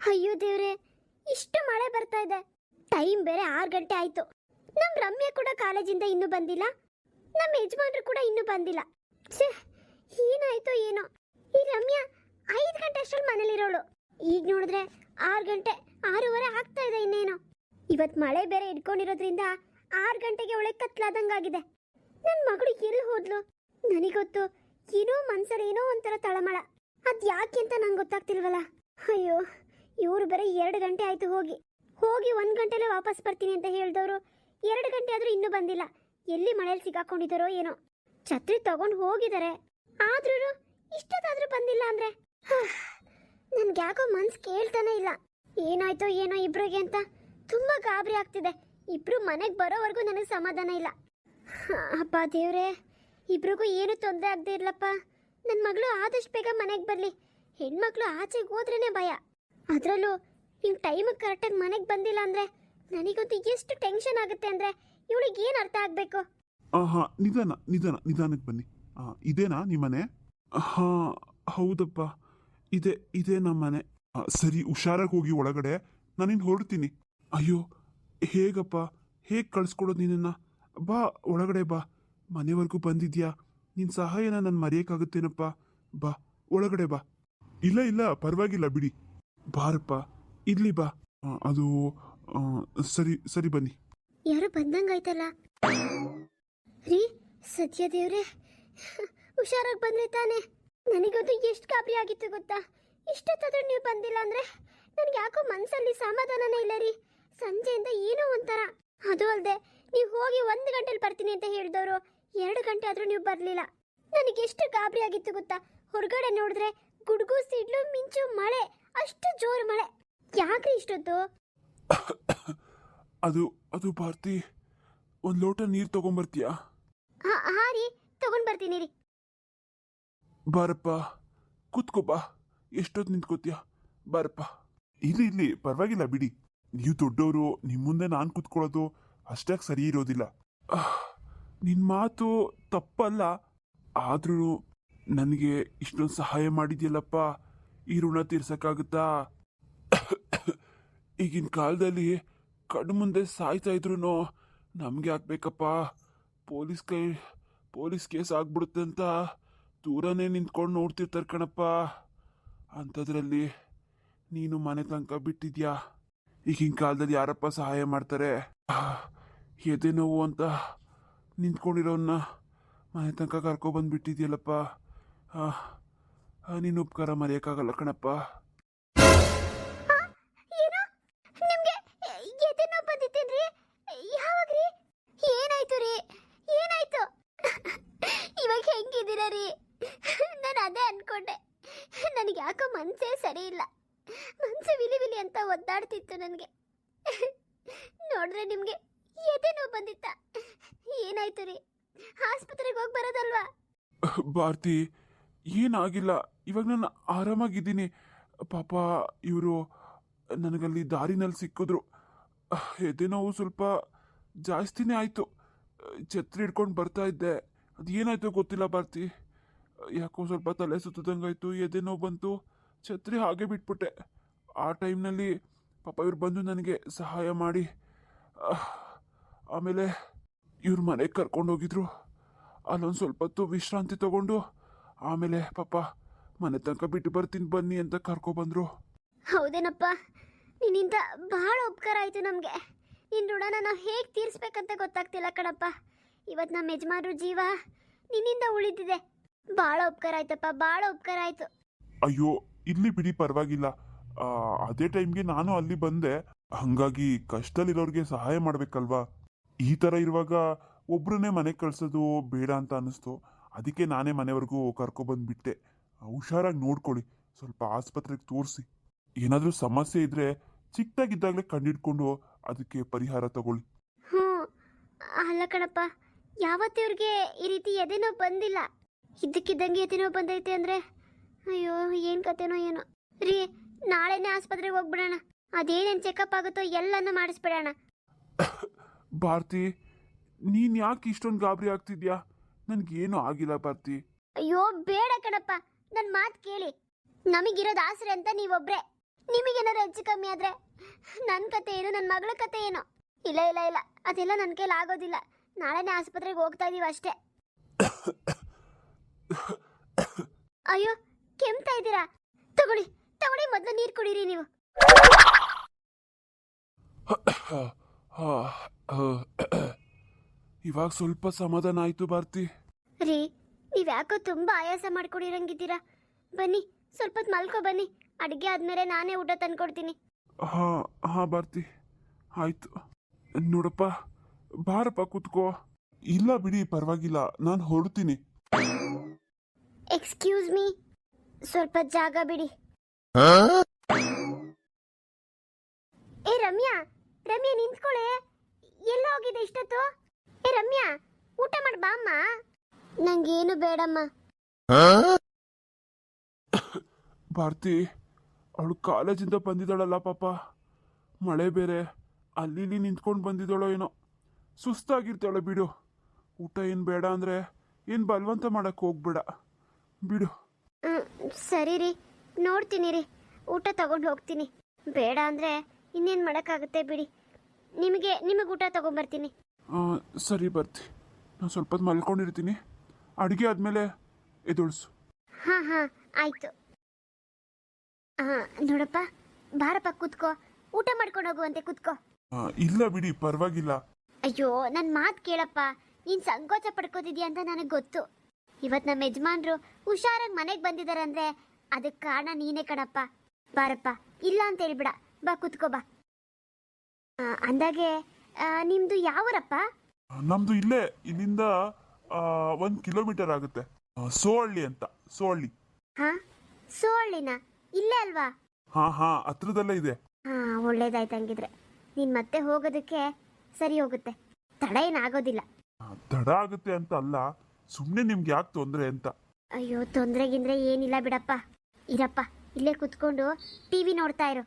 ಅಯ್ಯೋ ದೇವ್ರೆ, ಇಷ್ಟು ಮಳೆ ಬರ್ತಾ ಇದೆ. ಟೈಮ್ ಬೇರೆ ಆರು ಗಂಟೆ ಆಯ್ತು. ನಮ್ ರಮ್ಯಾ ಕೂಡ ಕಾಲೇಜಿಂದ ಇನ್ನೂ ಬಂದಿಲ್ಲ. ನಮ್ಮ ಯಜಮಾನ್ರು ಕೂಡ ಇನ್ನೂ ಬಂದಿಲ್ಲ. ಛೇ, ಏನಾಯ್ತೋ ಏನೋ. ಈ ರಮ್ಯಾ ಐದು ಗಂಟೆ ಅಷ್ಟರಲ್ಲಿ ಮನೇಲಿರೋಳು. ಈಗ ನೋಡಿದ್ರೆ ಆರು ಗಂಟೆ, ಆರೂವರೆ ಆಗ್ತಾ ಇದೆ ಇನ್ನೇನೋ. ಇವತ್ತು ಮಳೆ ಬೇರೆ ಇಟ್ಕೊಂಡಿರೋದ್ರಿಂದ ಆರು ಗಂಟೆಗೆ ಒಳ್ಳೆ ಕತ್ಲಾದಂಗಾಗಿದೆ. ನನ್ನ ಮಗಳು ಎಲ್ಲಿ ಹೋದ್ಲು? ನನಗೊತ್ತು ಏನೋ ಮನ್ಸಲ್ಲಿ ಏನೋ ಒಂಥರ ತಳಮಳ. ಅದ್ ಯಾಕೆ ಅಂತ ನಂಗೆ ಗೊತ್ತಾಗ್ತಿಲ್ವಲ್ಲ? ಅಯ್ಯೋ. ಇವರು ಬರೀ ಎರಡು ಗಂಟೆ ಆಯ್ತು ಹೋಗಿ. ಹೋಗಿ ಒಂದು ಗಂಟೆಲೇ ವಾಪಸ್ ಬರ್ತೀನಿ ಅಂತ ಹೇಳಿದವರು. ಎರಡು ಗಂಟೆ ಆದರೂ ಇನ್ನೂ ಬಂದಿಲ್ಲ. ಎಲ್ಲಿ ಮಳೆಯಲ್ಲಿ ಸಿಗಾಕೊಂಡಿದ್ದಾರೋ ಏನೋ. ಛತ್ರಿ ತಗೊಂಡು ಹೋಗಿದ್ದಾರೆ ಆದ್ರೂ ಇಷ್ಟೊತ್ತಾದರೂ ಬಂದಿಲ್ಲ ಅಂದ್ರೆ. ನನ್ಗೆ ಯಾಕೋ ಮನ್ಸು ಕೇಳ್ತಾನೆ ಇಲ್ಲ. ಏನಾಯ್ತೋ ಏನೋ ಇಬ್ರಿಗೆ ಅಂತ ತುಂಬಾ ಗಾಬರಿ ಆಗ್ತಿದೆ. ಇಬ್ರು ಮನೆಗೆ ಬರೋವರೆಗೂ ನನಗೆ ಸಮಾಧಾನ ಇಲ್ಲ. ಅಪ್ಪ ದೇವ್ರೆ. ಇಬ್ರಿಗೂ ಏನು ತೊಂದರೆ ಆಗದೆ ಇರ್ಲಪ್ಪ. ನನ್ನ ಮಗಳು ಆದಷ್ಟು ಬೇಗ ಮನೆಗೆ ಬರಲಿ. ಹೆಣ್ಮಕ್ಳು ಆಚೆಗೆ ಹೋದ್ರೇನೆ ಭಯ. ಅದರಲ್ಲೂ ನೀವು ಟೈಮಿಗೆ ಕರೆಕ್ಟಾಗಿ ಮನೆಗೆ ಬಂದಿಲ್ಲ ಅಂದರೆ ನನಗಂತೂ ಎಷ್ಟು ಟೆನ್ಷನ್ ಆಗುತ್ತೆ ಅಂದರೆ ಇವಳಿಗೆ ಏನು ಅರ್ಥ ಆಗಬೇಕು? ಹಾ ನಿಧಾನ ನಿಧಾನ ನಿಧಾನಕ್ಕೆ ಬನ್ನಿ. ಆ, ಇದೇನಾ ನಿಮ್ಮನೆ? ಹಾ ಹೌದಪ್ಪ. ಇದೆ ಇದೇ ನಮ್ಮನೆ. ಆ, ಸರಿ ಹುಷಾರಾಗಿ ಹೋಗಿ ಒಳಗಡೆ. ನಾನಿನ್ ಹೊರಡ್ತೀನಿ. ಅಯ್ಯೋ ಹೇಗಪ್ಪ? ಹೇಗೆ ಕಳ್ಸ್ಕೊಡೋದು ನಿನ್ನನ್ನು? ಬಾ ಒಳಗಡೆ ಬಾ. ಮನೆವರೆಗೂ ಬಂದಿದ್ಯಾ? ನಿನ್ನ ಸಹಾಯನ ನಾನು ಮರೆಯೋಕ್ಕಾಗುತ್ತೇನಪ್ಪ? ಬಾ ಒಳಗಡೆ ಬಾ. ಇಲ್ಲ ಇಲ್ಲ ಪರವಾಗಿಲ್ಲ ಬಿಡಿ. ಬಾರಪ್ಪ ಇಲ್ಲಿ ಬಾ. ಅದು ಸರಿ ಸರಿ ಬನ್ನಿ. ಯಾರೋ ಬಂದಂಗಾಯ್ತಲ್ಲ ರೀ ಸತ್ಯ ದೇವ್ರೆ ಹುಷಾರಾಗಿ ಬಂದ್ರೆ ತಾನೆ ನನಗಂತೂ ಎಷ್ಟು ಗಾಬರಿ ಆಗಿತ್ತು ಗೊತ್ತಾ? ಇಷ್ಟೊತ್ತಾದ್ರೂ ನೀವು ಬಂದಿಲ್ಲ ಅಂದ್ರೆ ನನಗೆ ಯಾಕೋ ಮನ್ಸಲ್ಲಿ ಸಮಾಧಾನನೇ ಇಲ್ಲ ರೀ. ಸಂಜೆಯಿಂದ ಏನೋ ಒಂಥರ. ಅದು ಅಲ್ಲದೆ ನೀವು ಹೋಗಿ ಒಂದು ಗಂಟೆಲಿ ಬರ್ತೀನಿ ಅಂತ ಹೇಳಿದವರು, ಎರಡು ಗಂಟೆ ಆದ್ರೂ ನೀವು ಬರಲಿಲ್ಲ. ನನಗೆ ಎಷ್ಟು ಗಾಬರಿ ಆಗಿತ್ತು ಗೊತ್ತಾ? ಹೊರಗಡೆ ನೋಡಿದ್ರೆ ಗುಡುಗು, ಸಿಡ್ಲು, ಮಿಂಚು, ಮಳೆ. ಅಷ್ಟು ಜೋರು ಮಳೆ. ಯಾಕ್ರಿ ಇಷ್ಟೊತ್ತು? ಅದು ಅದು ಭಾರತಿ ಒಂದು ಲೋಟ ನೀರು ತಗೊಂಬರ್ತೀಯಾ? ಹಾ ಹಾ ರೀ ತಗೊಂಡ್ ಬರ್ತೀನಿ ರೀ. ಬಾರಪ್ಪ ಕೂತ್ಕೋ ಬಾ. ಎಷ್ಟೊತ್ತು ನಿಂತ್ಕೋತೀಯ? ಬಾರಪ್ಪ. ಇಲ್ಲಿ ಇಲ್ಲಿ ಪರವಾಗಿಲ್ಲ ಬಿಡಿ. ನೀವು ದೊಡ್ಡವರು ನಿಮ್ಮ ಮುಂದೆ ನಾನು ಕೂತ್ಕೊಳ್ಳೋದು ಅಷ್ಟಾಗಿ ಸರಿ ಇರೋದಿಲ್ಲ. ನಿನ್ ಮಾತು ತಪ್ಪಲ್ಲ. ಆದ್ರೂ ನನಗೆ ಇಷ್ಟೊಂದು ಸಹಾಯ ಮಾಡಿದ್ಯಲ್ಲಪ್ಪ. ಈ ಋಣ ತೀರ್ಸಕ್ಕಾಗುತ್ತಾ? ಈಗಿನ ಕಾಲದಲ್ಲಿ ಕಣ್ಣು ಮುಂದೆ ಸಾಯ್ತಾ ಇದ್ರು ನಮಗೆ ಆಗ್ಬೇಕಪ್ಪ ಪೊಲೀಸ್ ಕೈ, ಪೊಲೀಸ್ ಕೇಸ್ ಆಗ್ಬಿಡುತ್ತೆ ಅಂತ ದೂರನೇ ನಿಂತ್ಕೊಂಡು ನೋಡ್ತಿರ್ತಾರೆ ಕಣಪ್ಪ. ಅಂಥದ್ರಲ್ಲಿ ನೀನು ಮನೆ ತನಕ ಬಿಟ್ಟಿದ್ಯಾ? ಈಗಿನ ಕಾಲದಲ್ಲಿ ಯಾರಪ್ಪ ಸಹಾಯ ಮಾಡ್ತಾರೆ? ಎದೆ ನೋವು ಅಂತ ನಿಂತ್ಕೊಂಡಿರೋನ್ನ ಮನೆ ತನಕ ಕರ್ಕೊಬಂದ್ಬಿಟ್ಟಿದ್ಯಲ್ಲಪ್ಪ ನೀನು ಉಪಕಾರ ಮರೆಯೋಕ್ಕಾಗಲ್ಲ ಕಣಪ್ಪ. ಏನು? ನಿಮ್ಗೆ ಎದೆ ನೋವು ಬಂದಿತ್ತೇನ್ರಿ? ಯಾವಾಗ್ರಿ? ಏನಾಯ್ತು ರೀ? ಏನಾಯ್ತು? ಇವಾಗ ಹೆಂಗಿದ್ದೀರಾ ರೀ? ನಾನು ಅದೇ ಅನ್ಕೊಂಡೆ. ನನಗೆ ಯಾಕೋ ಮನ್ಸೇ ಸರಿ ಇಲ್ಲ. ಮನ್ಸು ವಿಲಿ ವಿಲಿ ಅಂತ ಒದ್ದಾಡ್ತಿತ್ತು ನನಗೆ. ನೋಡ್ರೆ ನಿಮಗೆ ಎದೆ ನೋವು ಬಂದಿತ್ತ. ಏನಾಯ್ತು ರೀ? ಆಸ್ಪತ್ರೆಗೆ ಹೋಗಿ ಬರೋದಲ್ವಾ? ಭಾರತಿ ಏನಾಗಿಲ್ಲ. ಇವಾಗ ನಾನು ಆರಾಮಾಗಿದ್ದೀನಿ. ಪಾಪ ಇವರು ನನಗಲ್ಲಿ ದಾರಿನಲ್ಲಿ ಸಿಕ್ಕಿದ್ರು. ಎದೆ ನೋವು ಸ್ವಲ್ಪ ಜಾಸ್ತಿನೇ ಆಯಿತು. ಛತ್ರಿ ಹಿಡ್ಕೊಂಡು ಬರ್ತಾ ಇದ್ದೆ. ಅದು ಏನಾಯ್ತು ಗೊತ್ತಿಲ್ಲ ಭಾರತಿ. ಯಾಕೋ ಸ್ವಲ್ಪ ತಲೆ ಸುತ್ತದಂಗಾಯ್ತು ಎದೆ ನೋವು ಬಂತು. ಛತ್ರಿ ಹಾಗೆ ಬಿಟ್ಬಿಟ್ಟೆ. ಆ ಟೈಮ್ನಲ್ಲಿ ಪಾಪ ಇವ್ರು ಬಂದು ನನಗೆ ಸಹಾಯ ಮಾಡಿ. ಆಮೇಲೆ ಇವ್ರ ಮನೆಗೆ ಕರ್ಕೊಂಡು ಹೋಗಿದ್ರು ಅಲ್ಲೊಂದು ಸ್ವಲ್ಪ ಹೊತ್ತು ವಿಶ್ರಾಂತಿ ತಗೊಂಡು, ಆಮೇಲೆ ಪಾಪ ಮನೆ ತನಕ ಬಿಟ್ಟು ಬರ್ತೀನಿ ಬನ್ನಿ ಅಂತ ಕರ್ಕೊಬಂದ್ರು ಹೌದೇನಪ್ಪ? ನಿನ್ನಿಂದ ಬಹಳ ಉಪಕಾರ ಆಯ್ತು ನಮಗೆ. ನಿನ್ನ ಋಣನ ನಾವು ಹೇಗೆ ತೀರಿಸ್ಬೇಕಂತ ಗೊತ್ತಾಗ್ತಿಲ್ಲ ಕಣಪ್ಪ. ಇವತ್ತು ನಮ್ಮ ಯಜಮಾನ್ರು ಜೀವ ನಿನ್ನಿಂದ ಉಳಿದಿದೆ. ಭಾಳ ಉಪಕಾರ ಆಯ್ತಪ್ಪ ಭಾಳ ಉಪಕಾರ ಆಯ್ತು. ಅಯ್ಯೋ ಇಲ್ಲಿ ಬಿಡಿ ಪರವಾಗಿಲ್ಲ. ಅದೇ ಟೈಮ್ಗೆ ನಾನು ಅಲ್ಲಿ ಬಂದೆ. ಹಂಗಾಗಿ ಕಷ್ಟದಲ್ಲಿರೋರಿಗೆ ಸಹಾಯ ಮಾಡ್ಬೇಕಲ್ವಾ? ಈ ಥರ ಇರುವಾಗ ಒಬ್ರನ್ನೇ ಮನೆಗೆ ಕಳ್ಸೋದು ಬೇಡ ಅಂತ ಅನ್ನಿಸ್ತು. ಅದಕ್ಕೆ ನಾನೇ ಮನೆವರೆಗೂ ಕರ್ಕೊಬಂದ್ಬಿಟ್ಟೆ ಹುಷಾರಾಗಿ ನೋಡ್ಕೊಳ್ಳಿ. ಸ್ವಲ್ಪ ಆಸ್ಪತ್ರೆಗೆ ತೋರಿಸಿ. ಏನಾದರೂ ಸಮಸ್ಯೆ ಇದ್ರೆ ಚಿಕ್ಕದಾಗಿದ್ದಾಗಲೇ ಕಂಡಿಡ್ಕೊಂಡು ಅದಕ್ಕೆ ಪರಿಹಾರ ತಗೊಳ್ಳಿ. ಹ್ಞೂ. ಅಲ್ಲ ಕಣಪ್ಪ ಯಾವತ್ತೂ ಇವ್ರಿಗೆ ಈ ರೀತಿ ಎದೆನೋ ಬಂದಿಲ್ಲ. ಇದ್ದಕ್ಕಿದ್ದಂಗೆ ಎದೆನೋ ಬಂದೈತೆ ಅಂದರೆ ಅಯ್ಯೋ ಏನು ಕತೆನೋ ಏನೋ. ರೀ ನಾಳೆನೇ ಆಸ್ಪತ್ರೆಗೆ ಹೋಗ್ಬಿಡೋಣ. ಅದೇನೇನು ಚೆಕಪ್ ಆಗುತ್ತೋ ಎಲ್ಲನೂ ಮಾಡಿಸ್ಬಿಡೋಣ. ಭಾರತಿ ನೀನ್ ಯಾಕೆ ಇಷ್ಟೊಂದು ಗಾಬರಿ ಆಗ್ತಿದ್ಯಾ? ನನಗೇನು ಆಗಿಲ್ಲ ಭಾರತಿ. ಅಯ್ಯೋ ಬೇಡ ಕಣಪ್ಪ. ನನ್ನ ಮಾತು ಕೇಳಿ. ನಮಗಿರೋದು ಆಸರೆ ಅಂತ ನೀವೊಬ್ರೆ. ನಿಮಗೇನಾದ್ರು ಹೆಚ್ಚು ಕಮ್ಮಿ ಆದ್ರೆ ನನ್ನ ಕತೆ ಏನು ನನ್ನ ಮಗಳ ಕತೆ ಏನು? ಇಲ್ಲ ಇಲ್ಲ ಇಲ್ಲ. ಅದೆಲ್ಲ ನನ್ನ ಕೈಲಿ ಆಗೋದಿಲ್ಲ. ನಾಳೆನೇ ಆಸ್ಪತ್ರೆಗೆ ಹೋಗ್ತಾ ಇದೀವಿ ಅಷ್ಟೇ. ಅಯ್ಯೋ, ಕೆಮ್ತಾ ಇದ್ದೀರಾ? ತಗೊಳ್ಳಿ ತಗೊಳ್ಳಿ, ಮೊದಲು ನೀರು ಕುಡೀರಿ ನೀವು. ಇವಾಗ ಸ್ವಲ್ಪ ಸಮಾಧಾನ ಆಯ್ತು ನೀವ್ ಯಾಕೋ ತುಂಬಾ ಆಯಾಸ ಮಾಡ್ಕೊಂಡಿರಂಗಿದ್ದೀರಾ ಬನ್ನಿ ಸ್ವಲ್ಪ ಹೊತ್ತು ಮಲ್ಕೋ ಬನ್ನಿ. ಅಡುಗೆ ಆದ್ಮೇಲೆ ನಾನೇ ಊಟ ತಂದ್ಕೊಡ್ತೀನಿ. ಹಾ ಹಾ ಬರ್ತಿ. ಆಯ್ತು. ನೋಡಪ್ಪ ಬಾರಪ್ಪ ಕೂತ್ಕೋ. ಇಲ್ಲ ಬಿಡಿ ಪರವಾಗಿಲ್ಲ ನಾನು ಹೊರಡ್ತೀನಿ. ಎಕ್ಸ್ಕ್ಯೂಸ್ ಮೀ ಸ್ವಲ್ಪ ಜಾಗ ಬಿಡಿ. ಏ ರಮ್ಯಾ ರಮ್ಯಾ ನಿಂತ್ಕೊಳೆ. ಎಲ್ಲ ಹೋಗಿದೆ ಇಷ್ಟೊತ್ತು? ಏ ರಮ್ಯಾ ಊಟ ಮಾಡಿ ಬಾ ಅಮ್ಮ. ನಂಗೇನು ಬೇಡಮ್ಮ. ಭಾರತಿ ಅವಳು ಕಾಲೇಜಿಂದ ಬಂದಿದ್ದಾಳಲ್ಲ ಪಾಪ. ಮಳೆ ಬೇರೆ ಅಲ್ಲಿ ಇಲ್ಲಿ ನಿಂತ್ಕೊಂಡು ಬಂದಿದ್ದಾಳೋ ಏನೋ. ಸುಸ್ತಾಗಿರ್ತಾಳೆ ಬಿಡು. ಊಟ ಏನು ಬೇಡ ಅಂದರೆ ಏನು ಬಲವಂತ ಮಾಡಕ್ಕೆ ಹೋಗ್ಬೇಡ. ಬಿಡು. ಸರಿ ರೀ. ನೋಡ್ತೀನಿ ರೀ. ಊಟ ತಗೊಂಡು ಹೋಗ್ತೀನಿ. ಬೇಡ ಅಂದರೆ ಇನ್ನೇನು ಮಾಡೋಕ್ಕಾಗುತ್ತೆ ಬಿಡಿ. ನಿಮಗೆ ನಿಮಗೆ ಊಟ ತಗೊಂಬರ್ತೀನಿ. ಬರ್ತೀನಿ ಸರಿ ಬರ್ತಿ ನಾನು ಸ್ವಲ್ಪ ಹೊತ್ತು ಮಲ್ಕೊಂಡಿರ್ತೀನಿ. ಅಡುಗೆ ಆದ್ಮೇಲೆ ಎದುಳ್ಸು ಹಾ ಹಾ ಆಯ್ತು. ಹಾ ನೋಡಪ್ಪ ಬಾರಪ್ಪ ಕೂತ್ಕೋ. ಊಟ ಮಾಡ್ಕೊಂಡು ಹೋಗುವಂತೆ ಕೂತ್ಕೋ. ಆ, ಇಲ್ಲ ಬಿಡಿ ಪರವಾಗಿಲ್ಲ. ಅಯ್ಯೋ ನನ್ನ ಮಾತು ಕೇಳಪ್ಪ. ನೀನ್ ಸಂಕೋಚ ಪಡ್ಕೋತಿದ್ಯಾ ಅಂತ ನನಗೆ ಗೊತ್ತು. ಇವತ್ತು ನಮ್ಮ ಯಜಮಾನ್ರು ಹುಷಾರಾಗಿ ಮನೆಗೆ ಬಂದಿದ್ದಾರೆ ಅಂದರೆ ಅದಕ್ಕೆ ಕಾರಣ ನೀನೇ ಕಣಪ್ಪ. ಬಾರಪ್ಪ ಇಲ್ಲ ಅಂತ ಹೇಳ್ಬಿಡ. ಬಾ ಕುತ್ಕೋ ಬಾ. ಆ, ಅಂದಾಗೆ ಆ, ನಿಮ್ದು ಯಾವರಪ್ಪ? ನಮ್ದು ಇಲ್ಲೇ ಇಲ್ಲಿಂದ ಒಂದು ಕಿಲೋಮೀಟರ್ ಆಗುತ್ತೆ. ಸೋಳ್ಳಿ ಅಂತ ಸೋಳ್ಳಿ. ಹಾ? ಸೋಳ್ಳಿನ? ಇಲ್ಲೇ ಅಲ್ವಾ? ಹಾ ಹಾ ಹತ್ರದಲ್ಲೇ ಇದೆ. ಹಾಂ ಒಳ್ಳೇದಾಯ್ತು ಹಂಗಿದ್ರೆ. ನೀನ್ ಮತ್ತೆ ಹೋಗೋದಕ್ಕೆ ಸರಿ ಹೋಗುತ್ತೆ. ತಡ ಏನಾಗೋದಿಲ್ಲ ಆ, ತಡ ಆಗುತ್ತೆ ಅಂತ ಅಲ್ಲ ಸುಮ್ಮನೆ ನಿಮ್ಗೆ ಯಾಕೆ ತೊಂದರೆ ಅಂತ? ಅಯ್ಯೋ ತೊಂದ್ರೆಗಿಂದ್ರೆ ಏನಿಲ್ಲ ಬಿಡಪ್ಪ. ಇರಪ್ಪ ಇಲ್ಲೇ ಕುತ್ಕೊಂಡು ಟಿವಿ ನೋಡ್ತಾ ಇರು.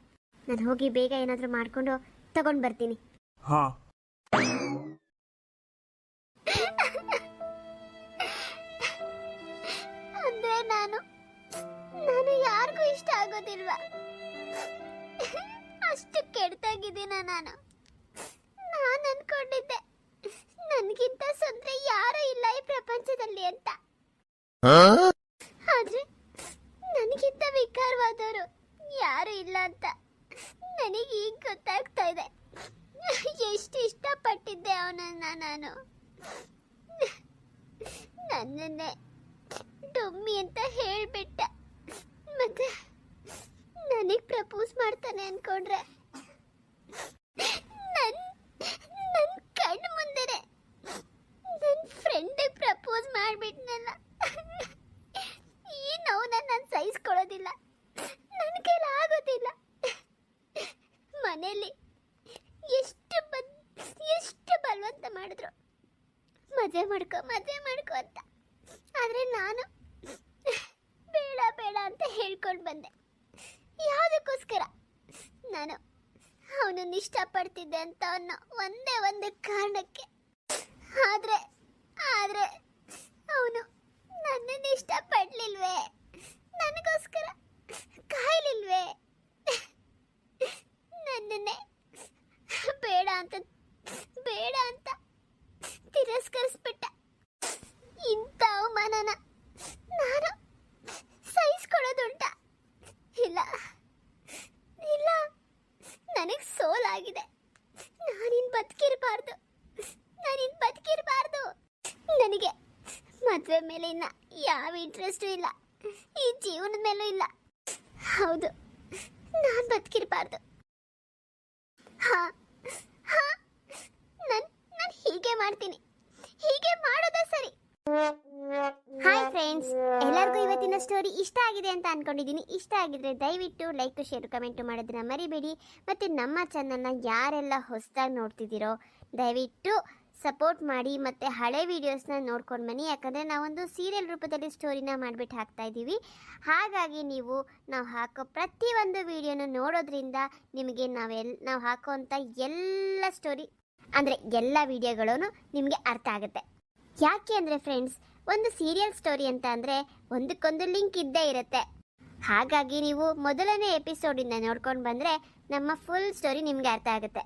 ನಾನು ಹೋಗಿ ಬೇಗ ಏನಾದ್ರೂ ಮಾಡ್ಕೊಂಡು ತಗೊಂಡ್ ಬರ್ತೀನಿ. ಹಾಂ. ಆಗೋದಿಲ್ವಾ ಅಷ್ಟು ಕೆಡ್ತಾಗಿದ್ದೀನ ನಾನು? ನಾನು ಅನ್ಕೊಂಡಿದ್ದೆ ನನಗಿಂತ ಸುಂದ್ರೆ ಯಾರೂ ಇಲ್ಲ ಈ ಪ್ರಪಂಚದಲ್ಲಿ ಅಂತ. ಆದ್ರೆ ನನಗಿಂತ ವಿಕಾರವಾದವರು ಯಾರು ಇಲ್ಲ ಅಂತ ನನಗೆ ಈಗ ಗೊತ್ತಾಗ್ತಾ ಇದೆ. ಎಷ್ಟು ಇಷ್ಟಪಟ್ಟಿದ್ದೆ ಅವನನ್ನ ನಾನು. ನನ್ನನ್ನೇ ಡೊಮ್ಮಿ ಅಂತ ಹೇಳ್ಬಿಟ್ಟ. ಮತ್ತೆ ನನಗೆ ಪ್ರಪೋಸ್ ಮಾಡ್ತಾನೆ ಅನ್ಕೊಂಡ್ರೆ ನನ್ನ ನನ್ನ ಕಣ್ಣು ಮುಂದೆನೆ ನನ್ನ ಫ್ರೆಂಡಿಗೆ ಪ್ರಪೋಸ್ ಮಾಡ್ಬಿಟ್ನಲ್ಲ ಈ ನೋವನ್ನ ನಾನು ಸಹಿಸ್ಕೊಳ್ಳೋದಿಲ್ಲ ನನ್ನ ಕೈಲಿ ಆಗೋದಿಲ್ಲ ಮನೇಲಿ ಎಷ್ಟು ಬದ್ ಎಷ್ಟು ಬಲವಂತ ಮಾಡಿದ್ರು ಮದುವೆ ಮಾಡ್ಕೊ ಮದುವೆ ಮಾಡ್ಕೊ ಅಂತ ಆದರೆ ನಾನು ಬೇಡ ಬೇಡ ಅಂತ ಹೇಳ್ಕೊಂಡು ಬಂದೆ ಯಾವುದಕ್ಕೋಸ್ಕರ ನಾನು ಅವನನ್ನು ಇಷ್ಟಪಡ್ತಿದ್ದೆ ಅಂತ ಅನ್ನೋ ಒಂದೇ ಒಂದು ಕಾರಣಕ್ಕೆ. ಆದ್ರೆ ಆದ್ರೆ, ಅವನು ನನ್ನನ್ನು ಇಷ್ಟಪಡ್ಲಿಲ್ವೇ ನನಗೋಸ್ಕರ ಕಾಯ್ಲಿಲ್ವೇ? ನನ್ನನ್ನೇ ಬೇಡ ಅಂತ ಬೇಡ ಅಂತ ತಿರಸ್ಕರಿಸ್ಬಿಟ್ಟ ಇಂಥ ಅವಮಾನನ ನಾನು ಸಹಿಸ್ಕೊಳ್ಳೋದುಂಟ ಇಲ್ಲ ಇಲ್ಲ ನನಗೆ ಸೋಲಾಗಿದೆ ನಾನಿನ್ ಬದುಕಿರಬಾರ್ದು ನಾನಿನ್ ಬದುಕಿರಬಾರ್ದು ನನಗೆ ಮದುವೆ ಮೇಲೆ ಇನ್ನ ಯಾವ ಇಂಟ್ರೆಸ್ಟು ಇಲ್ಲ. ಈ ಜೀವನದ ಮೇಲೂ ಇಲ್ಲ. ಹೌದು, ನಾನು ಬದುಕಿರಬಾರ್ದು. ಹಾ ನಾನು ನಾನು ಹೀಗೆ ಮಾಡ್ತೀನಿ. ಹೀಗೆ ಮಾಡೋದೇ ಸರಿ. ಹಾಯ್ ಫ್ರೆಂಡ್ಸ್ ಎಲ್ಲರಿಗೂ ಇವತ್ತಿನ ಸ್ಟೋರಿ ಇಷ್ಟ ಆಗಿದೆ ಅಂತ ಅನ್ಕೊಂಡಿದ್ದೀನಿ. ಇಷ್ಟ ಆಗಿದ್ರೆ ದಯವಿಟ್ಟು ಲೈಕ್ ಶೇರ್ ಕಮೆಂಟ್ ಮಾಡೋದನ್ನ ಮರಿಬೇಡಿ. ಮತ್ತೆ ನಮ್ಮ ಚಾನಲ್ನ ಯಾರೆಲ್ಲ ಹೊಸದಾಗಿ ನೋಡ್ತಿದ್ದೀರೋ, ದಯವಿಟ್ಟು ಸಪೋರ್ಟ್ ಮಾಡಿ ಮತ್ತು ಹಳೆ ವಿಡಿಯೋಸ್ನ ನೋಡ್ಕೊಂಡು ಬನ್ನಿ. ಯಾಕಂದರೆ ನಾವೊಂದು ಸೀರಿಯಲ್ ರೂಪದಲ್ಲಿ ಸ್ಟೋರಿನ ಮಾಡಿಬಿಟ್ಟು ಹಾಕ್ತಾ ಇದ್ದೀವಿ. ಹಾಗಾಗಿ ನೀವು ನಾವು ಹಾಕೋ ಪ್ರತಿಯೊಂದು ವಿಡಿಯೋನ ನೋಡೋದ್ರಿಂದ ನಿಮಗೆ ನಾವೆಲ್, ನಾವು ಹಾಕೋವಂಥ ಎಲ್ಲ ಸ್ಟೋರಿ ಅಂದರೆ ಎಲ್ಲ ವಿಡಿಯೋಗಳೂ ನಿಮಗೆ ಅರ್ಥ ಆಗುತ್ತೆ. ಯಾಕೆ ಅಂದರೆ ಫ್ರೆಂಡ್ಸ್ ಒಂದು ಸೀರಿಯಲ್ ಸ್ಟೋರಿ ಅಂತ ಅಂದರೆ ಒಂದಕ್ಕೊಂದು ಲಿಂಕ್ ಇದ್ದೇ ಇರುತ್ತೆ. ಹಾಗಾಗಿ ನೀವು ಮೊದಲನೇ ಎಪಿಸೋಡಿಂದ ನೋಡ್ಕೊಂಡು ಬಂದರೆ ನಮ್ಮ ಫುಲ್ ಸ್ಟೋರಿ ನಿಮಗೆ ಅರ್ಥ ಆಗುತ್ತೆ.